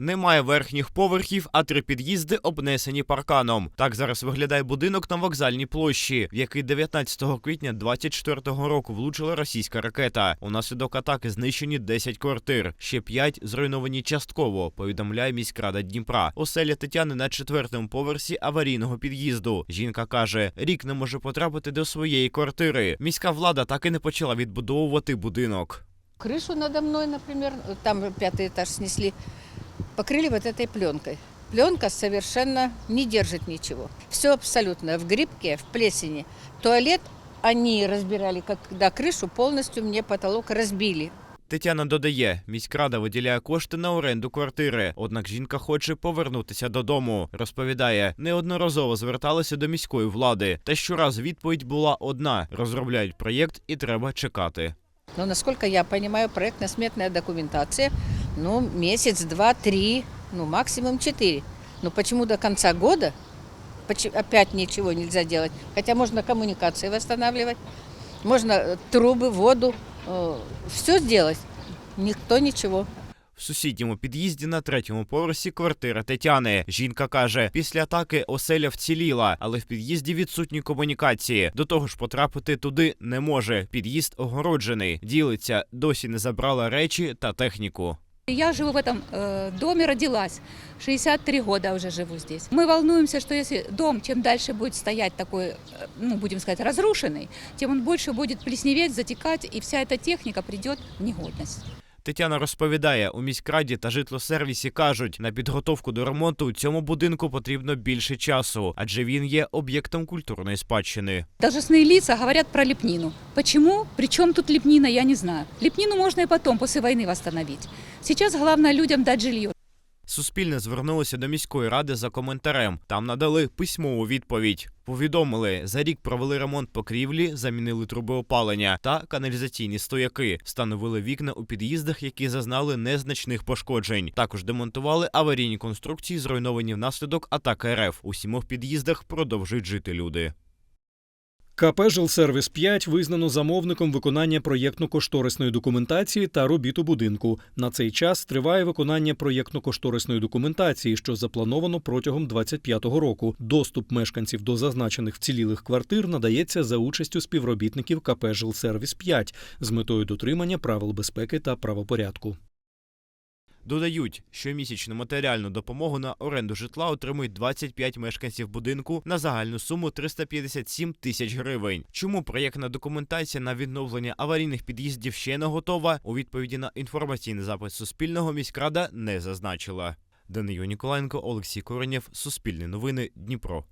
Немає верхніх поверхів, а три під'їзди обнесені парканом. Так зараз виглядає будинок на вокзальній площі, в який 19 квітня 24-го року влучила російська ракета. Унаслідок атаки знищені 10 квартир, ще 5 зруйновані частково. Повідомляє міськрада Дніпра. Оселя Тетяни на четвертому поверсі аварійного під'їзду. Жінка каже, рік не може потрапити до своєї квартири. Міська влада так і не почала відбудовувати будинок. Крышу надо мной, например, там пятый этаж снесли, покрыли вот этой пленкой. Пленка совершенно не держит ничего. Все абсолютно в грибке, в плесени. Туалет они разбирали, когда крышу полностью мне потолок разбили. Тетяна додає, міськрада виділяє кошти на оренду квартири. Однак жінка хоче повернутися додому. Розповідає, неодноразово зверталася до міської влади. Та щораз відповідь була одна: розробляють проєкт і треба чекати. Но, насколько я понимаю, проектно-сметная документация, ну, месяц, два, три, ну, максимум четыре. Но почему до конца года почи- опять ничего нельзя делать? Хотя можно коммуникации восстанавливать, можно э, трубы, воду, все сделать. Никто ничего. В сусідньому під'їзді на третьому поверсі квартира Тетяни. Жінка каже, після атаки оселя вціліла, але в під'їзді відсутні комунікації. До того ж, потрапити туди не може. Під'їзд огороджений. Ділиться, досі не забрала речі та техніку. Я живу в этом э, доме, родилась. 63 года уже живу здесь. Мы волнуемся, что если дом чем дальше будет стоять такой, э, ну, будем сказать, разрушенный, тем он больше будет плесневеть, затекать, и вся эта техника придет в негодность. Тетяна розповідає, у міськраді та житлосервісі кажуть, на підготовку до ремонту у цьому будинку потрібно більше часу, адже він є об'єктом культурної спадщини. Должностные лица говорять про ліпніну. Почему? Причому тут ліпніна, я не знаю. Ліпніну можна і потом, после війни, восстановить. Зараз головне людям дати жилье. Суспільне звернулося до міської ради за коментарем. Там надали письмову відповідь. Повідомили, за рік провели ремонт покрівлі, замінили труби опалення та каналізаційні стояки, встановили вікна у під'їздах, які зазнали незначних пошкоджень. Також демонтували аварійні конструкції, зруйновані внаслідок атаки РФ. У сімох під'їздах продовжують жити люди. КП «Жилсервіс 5» визнано замовником виконання проєктно-кошторисної документації та робіт у будинку. На цей час триває виконання проєктно-кошторисної документації, що заплановано протягом 2025 року. Доступ мешканців до зазначених вцілілих квартир надається за участю співробітників КП «Жилсервіс 5» з метою дотримання правил безпеки та правопорядку. Додають, що місячну матеріальну допомогу на оренду житла отримують 25 мешканців будинку на загальну суму 357 тисяч гривень. Чому проєктна документація на відновлення аварійних під'їздів ще не готова? У відповіді на інформаційний запит Суспільного міськрада не зазначила. Данию Ніколаєнко, Олексій Коренєв, Суспільне новини, Дніпро.